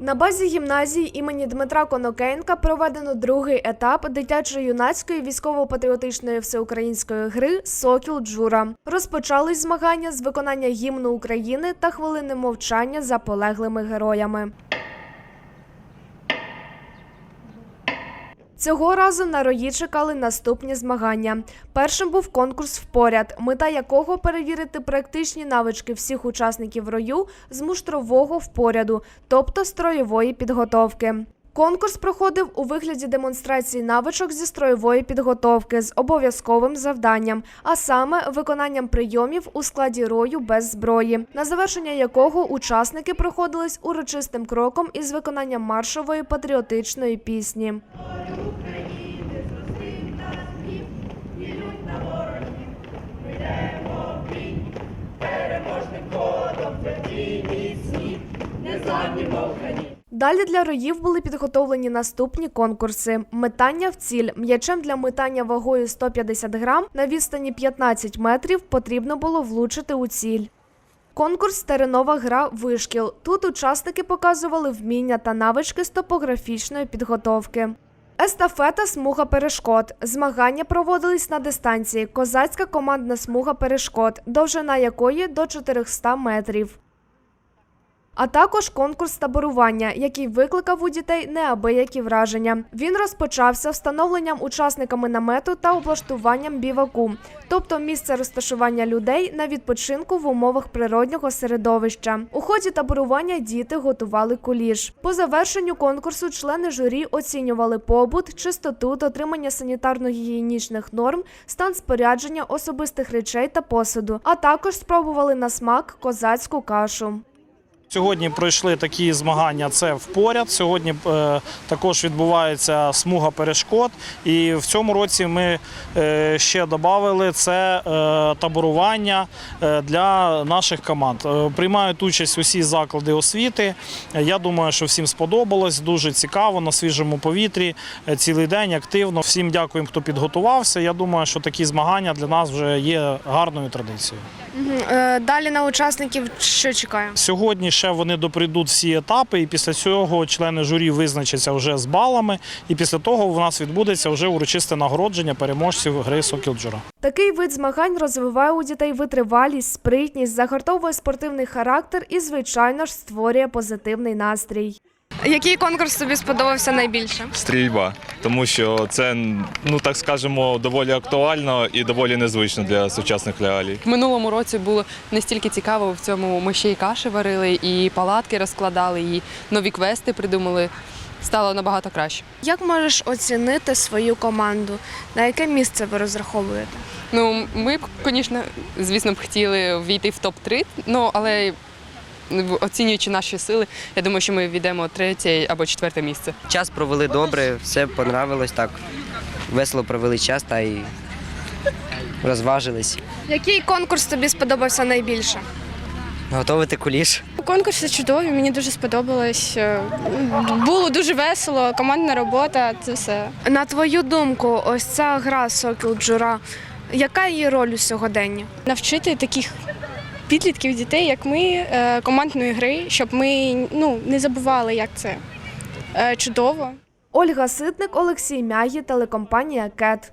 На базі гімназії імені Дмитра Конокенка проведено другий етап дитячо-юнацької військово-патріотичної всеукраїнської гри Сокіл Джура. Розпочались змагання з виконання гімну України та хвилини мовчання за полеглими героями. Цього разу на рої чекали наступні змагання. Першим був конкурс впоряд, мета якого перевірити практичні навички всіх учасників рою з муштрового впоряду, тобто строєвої підготовки. Конкурс проходив у вигляді демонстрації навичок зі строєвої підготовки з обов'язковим завданням, а саме виконанням прийомів у складі рою без зброї, на завершення якого учасники проходились урочистим кроком із виконанням маршової патріотичної пісні. Далі для роїв були підготовлені наступні конкурси: метання в ціль. М'ячем для метання вагою 150 грам на відстані 15 метрів потрібно було влучити у ціль. Конкурс теренова гра вишкіл. Тут учасники показували вміння та навички з топографічної підготовки. Естафета смуга перешкод. Змагання проводились на дистанції. Козацька командна смуга перешкод, довжина якої до 400 метрів. А також конкурс таборування, який викликав у дітей неабиякі враження. Він розпочався встановленням учасниками намету та облаштуванням біваку, тобто місце розташування людей на відпочинку в умовах природнього середовища. У ході таборування діти готували куліш. По завершенню конкурсу члени журі оцінювали побут, чистоту, дотримання санітарно-гігієнічних норм, стан спорядження особистих речей та посуду, а також спробували на смак козацьку кашу. Сьогодні пройшли такі змагання. Це впоряд. Сьогодні е, також відбувається смуга перешкод. І в цьому році ми е, ще додали це е, таборування для наших команд. Приймають участь усі заклади освіти. Я думаю, що всім сподобалось. Дуже цікаво на свіжому повітрі. Цілий день активно. Всім дякуємо, хто підготувався. Я думаю, що такі змагання для нас вже є гарною традицією. Далі на учасників що чекає? Сьогодні ще вони доприйдуть всі етапи, і після цього члени журі визначаться вже з балами. І після того у нас відбудеться вже урочисте нагородження переможців гри Сокілджура. Такий вид змагань розвиває у дітей витривалість, спритність, загартовує спортивний характер і, звичайно ж, створює позитивний настрій. Який конкурс тобі сподобався найбільше? стрільба, тому що це, ну так скажемо, доволі актуально і доволі незвично для сучасних реалій. В минулому році було настільки цікаво в цьому. Ми ще й каші варили, і палатки розкладали, і нові квести придумали. Стало набагато краще. Як можеш оцінити свою команду? На яке місце ви розраховуєте? Ну, ми б, звісно, звісно, б хотіли війти в топ-3, ну але оцінюючи наші сили, я думаю, що ми війдемо третє або четверте місце. Час провели добре, все понравилось так. Весело провели час та й розважились. Який конкурс тобі сподобався найбільше? Готовити куліш. Конкурси чудові, мені дуже сподобалось. Е, Було дуже весело, командна робота, це все. На твою думку, ось ця гра Сокіл Джура. Яка її роль у сьогоденні? Навчити таких підлітків дітей, як ми, е, командної гри, щоб ми ну, не забували, як це Е, чудово. Ольга Ситник, Олексій Мягі, телекомпанія Кет.